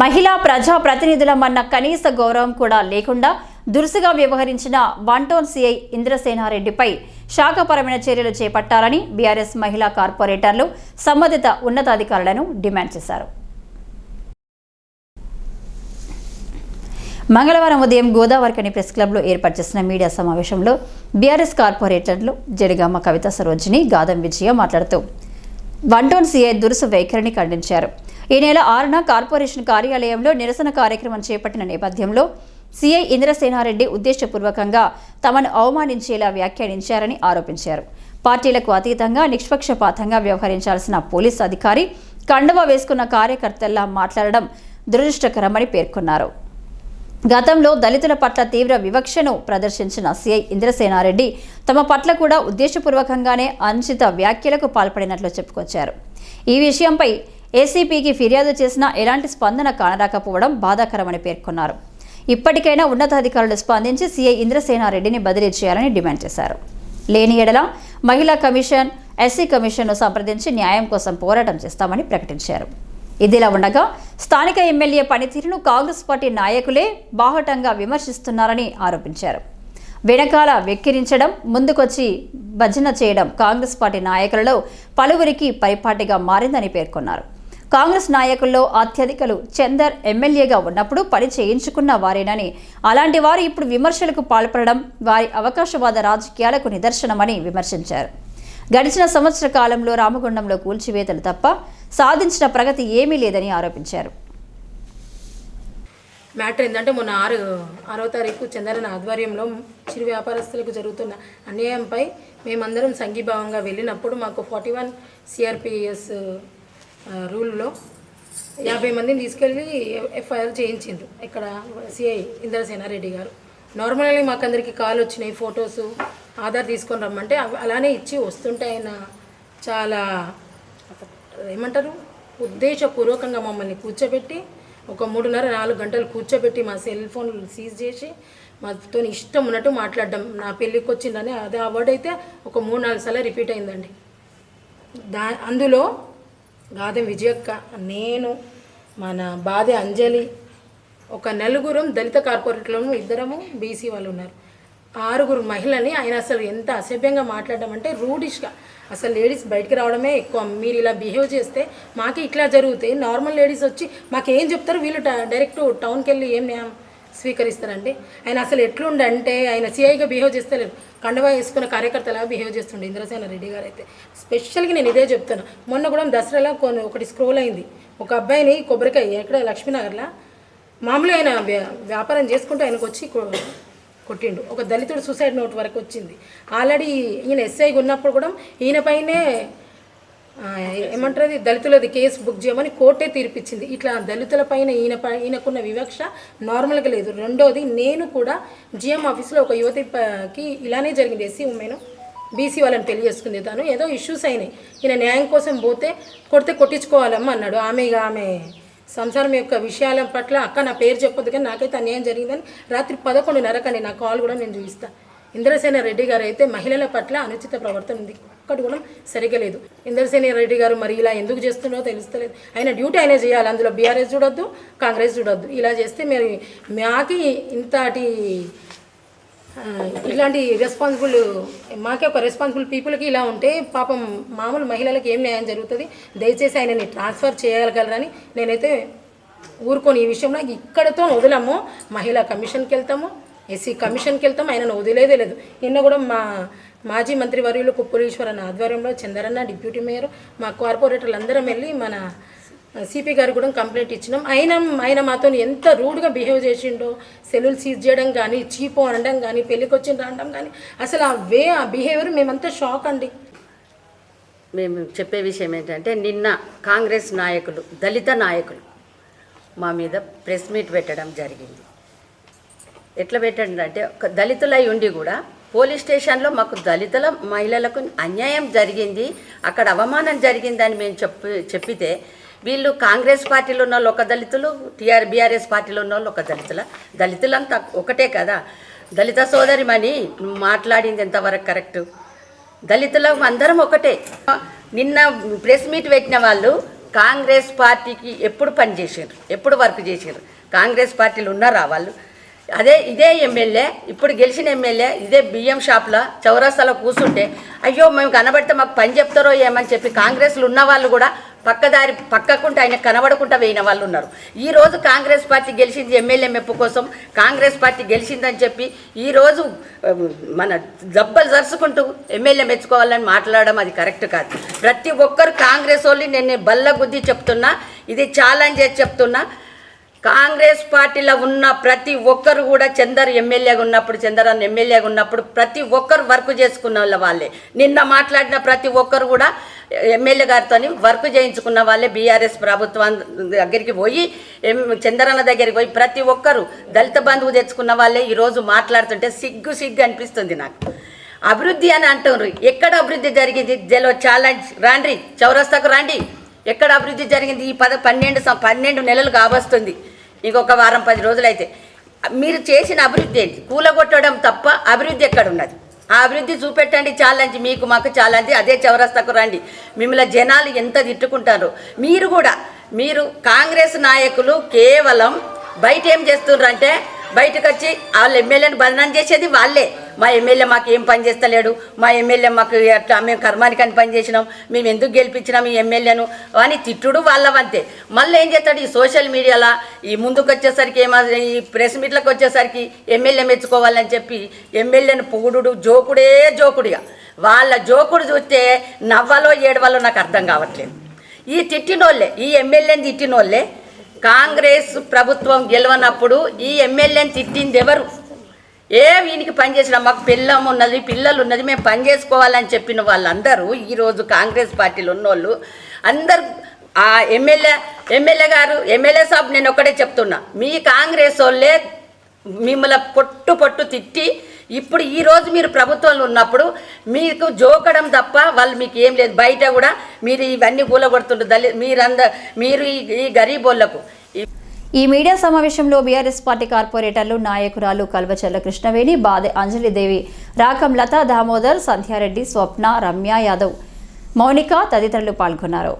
మహిళా ప్రజా ప్రతినిధులమన్న కనీస గౌరవం కూడా లేకుండా దురుసుగా వ్యవహరించిన వన్ టౌన్ సీఐ ఇంద్రసేనారెడ్డిపై శాఖపరమైన చర్యలు చేపట్టాలని బీఆర్ఎస్ మహిళా కార్పొరేటర్లు సంబంధిత ఉన్నతాధికారులను డిమాండ్ చేశారు. మంగళవారం ఉదయం గోదావరికని ప్రెస్ క్లబ్లో ఏర్పాటు చేసిన మీడియా సమావేశంలో బీఆర్ఎస్ కార్పొరేటర్లు జడిగామ కవిత సరోజిని గాదం విజయ మాట్లాడుతూ వన్ టౌన్ సీఐ దురుసు వైఖరిని ఖండించారు. ఈ నెల ఆరున కార్పొరేషన్ కార్యాలయంలో నిరసన కార్యక్రమం చేపట్టిన నేపథ్యంలో సీఐ ఇంద్రసేనారెడ్డి ఉద్దేశపూర్వకంగా తమను అవమానించేలా వ్యాఖ్యానించారని ఆరోపించారు. పార్టీలకు అతీతంగా నిష్పక్షపాతంగా వ్యవహరించాల్సిన పోలీస్ అధికారి కండవ వేసుకున్న కార్యకర్తల్లా మాట్లాడడం దురదృష్టకరమని పేర్కొన్నారు. గతంలో దళితుల పట్ల తీవ్ర వివక్షను ప్రదర్శించిన సిఐ ఇంద్రసేనారెడ్డి తమ పట్ల కూడా ఉద్దేశపూర్వకంగానే అనుచిత వ్యాఖ్యలకు పాల్పడినట్లు చెప్పుకొచ్చారు. ఈ విషయంపై ఏసీపీకి ఫిర్యాదు చేసినా ఎలాంటి స్పందన కానరాకపోవడం బాధాకరమని పేర్కొన్నారు. ఇప్పటికైనా ఉన్నతాధికారులు స్పందించి సీఐ ఇంద్రసేనారెడ్డిని బదిలీ చేయాలని డిమాండ్ చేశారు. లేని ఎడల మహిళా కమిషన్ ఎస్సీ కమిషన్ను సంప్రదించి న్యాయం కోసం పోరాటం చేస్తామని ప్రకటించారు. ఇదిలా ఉండగా స్థానిక ఎమ్మెల్యే పనితీరును కాంగ్రెస్ పార్టీ నాయకులే బాహటంగా విమర్శిస్తున్నారని ఆరోపించారు. వెనకాల వెక్కిరించడం ముందుకొచ్చి భజన చేయడం కాంగ్రెస్ పార్టీ నాయకులలో పలువురికి పరిపాటిగా మారిందని పేర్కొన్నారు. కాంగ్రెస్ నాయకుల్లో అత్యధికలు చందర్ ఎమ్మెల్యేగా ఉన్నప్పుడు పని చేయించుకున్న వారేనని. అలాంటి వారు ఇప్పుడు విమర్శలకు పాల్పడడం వారి అవకాశవాద రాజకీయాలకు నిదర్శనమని విమర్శించారు. గడిచిన సంవత్సర కాలంలో రామగుండంలో కూల్చివేతలు తప్ప సాధించిన ప్రగతి ఏమీ లేదని ఆరోపించారు. మ్యాటర్ ఏంటంటే మొన్న ఆరు ఆరో తారీఖు చంద్రన ఆధ్వర్యంలో చిరు వ్యాపారస్తులకు జరుగుతున్న అన్యాయంపై మేమందరం సంఘీభావంగా వెళ్ళినప్పుడు మాకు ఫార్టీ వన్ సిఆర్పిఎస్ రూల్లో యాభై మందిని తీసుకెళ్ళి ఎఫ్ఐఆర్ చేయించిండ్రు. ఇక్కడ సిఐ ఇంద్రసేనారెడ్డి గారు. నార్మల్గా మాకు అందరికీ కాల్ వచ్చినాయి ఫొటోస్ ఆధార్ తీసుకొని రమ్మంటే అలానే ఇచ్చి వస్తుంటే ఆయన చాలా ఏమంటారు? ఉద్దేశపూర్వకంగా మమ్మల్ని కూర్చోబెట్టి ఒక మూడున్నర నాలుగు గంటలు కూర్చోబెట్టి మా సెల్ ఫోన్లు సీజ్ చేసి మాతో ఇష్టం ఉన్నట్టు మాట్లాడడం. నా పెళ్ళికి వచ్చిందని అదే ఆ వర్డ్ అయితే ఒక మూడు నాలుగు సార్లు రిపీట్ అయిందండి. దా అందులో గాదెం విజయక్క నేను మన బాధె అంజలి ఒక నలుగురం దళిత కార్పొరేట్లను ఇద్దరము బీసీ వాళ్ళు ఉన్నారు. ఆరుగురు మహిళని ఆయన అసలు ఎంత అసభ్యంగా మాట్లాడడం అంటే రూడిష్గా. అసలు లేడీస్ బయటికి రావడమే ఎక్కువ. మీరు ఇలా బిహేవ్ చేస్తే మాకు ఇట్లా జరిగితే నార్మల్ లేడీస్ వచ్చి మాకేం చెప్తారు? వీళ్ళు డైరెక్ట్ టౌన్కి వెళ్ళి ఏం స్వీకరిస్తారండి. ఆయన అసలు ఎట్లుండంటే ఆయన సిఐగా బిహేవ్ చేస్తలేరు కండవా వేసుకున్న కార్యకర్తలాగా బిహేవ్ చేస్తుండే ఇంద్రసేన రెడ్డి గారు అయితే స్పెషల్గా నేను ఇదే చెప్తాను మొన్న కూడా దసరాలో కొన్ని ఒకటి స్క్రోల్ అయింది. ఒక అబ్బాయిని కొబ్బరికాయ ఎక్కడ లక్ష్మీనగర్లో? మామూలుగా ఆయన వ్యా- వ్యాపారం చేసుకుంటూ ఆయనకు వచ్చి కొట్టిండు. ఒక దళితుడు సూసైడ్ నోట్ వరకు వచ్చింది. ఆల్రెడీ ఈయన ఎస్ఐగా ఉన్నప్పుడు కూడా ఈయన పైనే ఏమంటారు అది? దళితులది కేసు బుక్ చేయమని కోర్టే తీర్పిచ్చింది. ఇట్లా దళితుల పైన ఈయన ఈయనకున్న వివక్ష నార్మల్గా లేదు. రెండోది నేను కూడా జిఎం ఆఫీస్లో ఒక యువతికి ఇలానే జరిగింది ఎస్సీ ఉమెన్. బీసీ వాళ్ళని పెళ్ళి చేసుకుంది తను. ఏదో ఇష్యూస్ అయినాయి. ఈయన న్యాయం కోసం పోతే కొడితే కొట్టించుకోవాలమ్మా అన్నాడు. ఆమె ఇక ఆమె సంసారం యొక్క విషయాల పట్ల అక్క నా పేరు చెప్పొద్దు కానీ నాకైతే అన్యాయం జరిగిందని రాత్రి పదకొండున్నరకండి నా కాల్ కూడా నేను చూపిస్తాను ఇంద్రసేన రెడ్డి గారు అయితే మహిళల పట్ల అనుచిత ప్రవర్తన ఉంది. ఒక్కటి కూడా సరిగా లేదు. ఇంద్రసేన రెడ్డి గారు మరి ఇలా ఎందుకు చేస్తున్నారో తెలుస్తలేదు. ఆయన డ్యూటీ ఆయన చేయాలి. అందులో బీఆర్ఎస్ చూడొద్దు కాంగ్రెస్ చూడొద్దు. ఇలా చేస్తే మరి మాకి ఇంతటి ఇలాంటి రెస్పాన్సిబుల్ మాకే ఒక రెస్పాన్సిబుల్ పీపుల్కి ఇలా ఉంటే పాపం మామూలు మహిళలకు ఏం న్యాయం జరుగుతుంది? దయచేసి ఆయనని ట్రాన్స్ఫర్ చేయగలగలరని నేనైతే ఊరుకొని. ఈ విషయంలో ఇక్కడతో వదిలాము. మహిళా కమిషన్కి వెళ్తాము. ఎస్సీ కమిషన్కి వెళ్తాం ఆయనను వదిలేదే లేదు. నిన్న కూడా మా మాజీ మంత్రి వర్యులు కుప్పలీశ్వరన్ ఆధ్వర్యంలో చందరన్న డిప్యూటీ మేయర్ మా కార్పొరేటర్లు అందరం వెళ్ళి మన సిపి గారు కూడా కంప్లైంట్ ఇచ్చినాం. ఆయన ఆయన మాతో ఎంత రూడ్గా బిహేవ్ చేసిండో సెల్లులు సీజ్ చేయడం కానీ చీపు అనడం కానీ పెళ్ళికి వచ్చిండ్రు అనడం కానీ అసలు ఆ వే ఆ బిహేవియర్ మేమంతా షాక్ అండి. మేము చెప్పే విషయం ఏంటంటే నిన్న కాంగ్రెస్ నాయకులు దళిత నాయకులు మా మీద ప్రెస్ మీట్ పెట్టడం జరిగింది. ఎట్లా పెట్టండి అంటే ఒక దళితులై ఉండి కూడా పోలీస్ స్టేషన్లో మాకు దళితుల మహిళలకు అన్యాయం జరిగింది అక్కడ అవమానం జరిగిందని మేము చెప్పి చెప్పితే వీళ్ళు కాంగ్రెస్ పార్టీలో ఉన్న వాళ్ళు ఒక దళితులు టీఆర్ బీఆర్ఎస్ పార్టీలో ఉన్న వాళ్ళు ఒక దళితుల దళితులంతా ఒకటే కదా? దళిత సోదరిమని మాట్లాడింది ఎంతవరకు కరెక్టు? దళితుల అందరం ఒకటే. నిన్న ప్రెస్ మీట్ పెట్టిన వాళ్ళు కాంగ్రెస్ పార్టీకి ఎప్పుడు పనిచేసారు ఎప్పుడు వర్క్ చేసారు కాంగ్రెస్ పార్టీలు ఉన్నారా వాళ్ళు? అదే ఇదే ఎమ్మెల్యే ఇప్పుడు గెలిచిన ఎమ్మెల్యే ఇదే బియ్యం షాప్లో చౌరస్తాలో కూర్చుంటే అయ్యో మేము కనబడితే మాకు పని చెప్తారో ఏమని చెప్పి కాంగ్రెస్లో ఉన్న వాళ్ళు కూడా పక్కదారి పక్కకుంటే ఆయన కనబడకుండా వేయిన వాళ్ళు ఉన్నారు. ఈరోజు కాంగ్రెస్ పార్టీ గెలిచింది ఎమ్మెల్యే మెప్పు కోసం కాంగ్రెస్ పార్టీ గెలిచిందని చెప్పి ఈరోజు మన దెబ్బలు జరుచుకుంటూ ఎమ్మెల్యే మెచ్చుకోవాలని మాట్లాడడం అది కరెక్ట్ కాదు. ప్రతి ఒక్కరు కాంగ్రెస్ వాళ్ళు నేను బల్ల గుద్ది చెప్తున్నా ఇది ఛాలెంజ్ చేసి చెప్తున్నా కాంగ్రెస్ పార్టీలో ఉన్న ప్రతి ఒక్కరు కూడా చందర్ ఎమ్మెల్యేగా ఉన్నప్పుడు చందరన్ ఎమ్మెల్యేగా ఉన్నప్పుడు ప్రతి ఒక్కరు వర్క్ చేసుకున్న వాళ్ళ వాళ్ళే. నిన్న మాట్లాడిన ప్రతి ఒక్కరు కూడా ఎమ్మెల్యే గారితో వర్క్ చేయించుకున్న వాళ్ళే బీఆర్ఎస్ ప్రభుత్వం దగ్గరికి పోయి చందరన్న దగ్గరికి పోయి ప్రతి ఒక్కరు దళిత బంధువు తెచ్చుకున్న వాళ్ళే ఈరోజు మాట్లాడుతుంటే సిగ్గు సిగ్గు అనిపిస్తుంది నాకు. అభివృద్ధి అని అంటున్నారు. ఎక్కడ అభివృద్ధి జరిగింది? జలో ఛాలెంజ్. రాండ్రి చౌరస్తాకు రండి. ఎక్కడ అభివృద్ధి జరిగింది? ఈ పద పన్నెండు పన్నెండు నెలలు కావస్తుంది ఇంకొక వారం పది రోజులైతే. మీరు చేసిన అభివృద్ధి ఏంటి? కూలగొట్టడం తప్ప అభివృద్ధి ఎక్కడ ఉన్నది ఆ అభివృద్ధి చూపెట్టండి చాలంచి మీకు మాకు చాలంచి అదే చౌరస్తాకు రండి. మిమ్మల్ని జనాలు ఎంత తిట్టుకుంటారు. మీరు కూడా మీరు కాంగ్రెస్ నాయకులు కేవలం బయట ఏం చేస్తున్నారు అంటే బయటకు వచ్చి వాళ్ళ ఎమ్మెల్యేని బదనాం చేసేది వాళ్ళే. మా ఎమ్మెల్యే మాకు ఏం పని చేస్తలేడు. మా ఎమ్మెల్యే మాకు అట్లా మేము కర్మానికని పని చేసినాం. మేము ఎందుకు గెలిపించినాం ఈ ఎమ్మెల్యేను అని తిట్టుడు వాళ్ళవంతే. మళ్ళీ ఏం చేస్తాడు ఈ సోషల్ మీడియాలో? ఈ ముందుకు వచ్చేసరికి ఏమో ఈ ప్రెస్ మీట్లకు వచ్చేసరికి ఎమ్మెల్యే మెచ్చుకోవాలని చెప్పి ఎమ్మెల్యేను పొగుడు జోకుడే జోకుడిగా. వాళ్ళ జోకుడు చూస్తే నవ్వాలో ఏడవాలో నాకు అర్థం కావట్లేదు. ఈ తిట్టినోళ్ళే ఈ ఎమ్మెల్యేని తిట్టినోళ్ళే కాంగ్రెస్ ప్రభుత్వం గెలవనప్పుడు ఈ ఎమ్మెల్యేని తిట్టింది ఎవరు ఏ వీనికి పనిచేసిన మాకు పిల్లం ఉన్నది పిల్లలు ఉన్నది మేము పని చేసుకోవాలని చెప్పిన వాళ్ళందరూ ఈరోజు కాంగ్రెస్ పార్టీలో ఉన్నోళ్ళు అందరు ఆ ఎమ్మెల్యే ఎమ్మెల్యే గారు ఎమ్మెల్యే సాబ్ నేను ఒకటే చెప్తున్నా. మీ కాంగ్రెస్ వాళ్ళే మిమ్మల్ని పొట్టు పొట్టు తిట్టి ఇప్పుడు ఈరోజు మీరు ప్రభుత్వంలో ఉన్నప్పుడు మీకు జోకడం తప్ప వాళ్ళు మీకు ఏం లేదు. బయట కూడా మీరు ఇవన్నీ కూలగొడుతుంటారు దళి మీరంద మీరు ఈ ఈ గరీబోళ్ళకు ఈ మీడియా సమావేశంలో బీఆర్ఎస్ పార్టీ కార్పొరేటర్లు నాయకురాలు కల్వచల్ల కృష్ణవేణి బాధ అంజలిదేవి రాకం లతా దామోదర్ సంధ్యారెడ్డి స్వప్న రమ్య యాదవ్ మౌనిక తదితరులు పాల్గొన్నారు.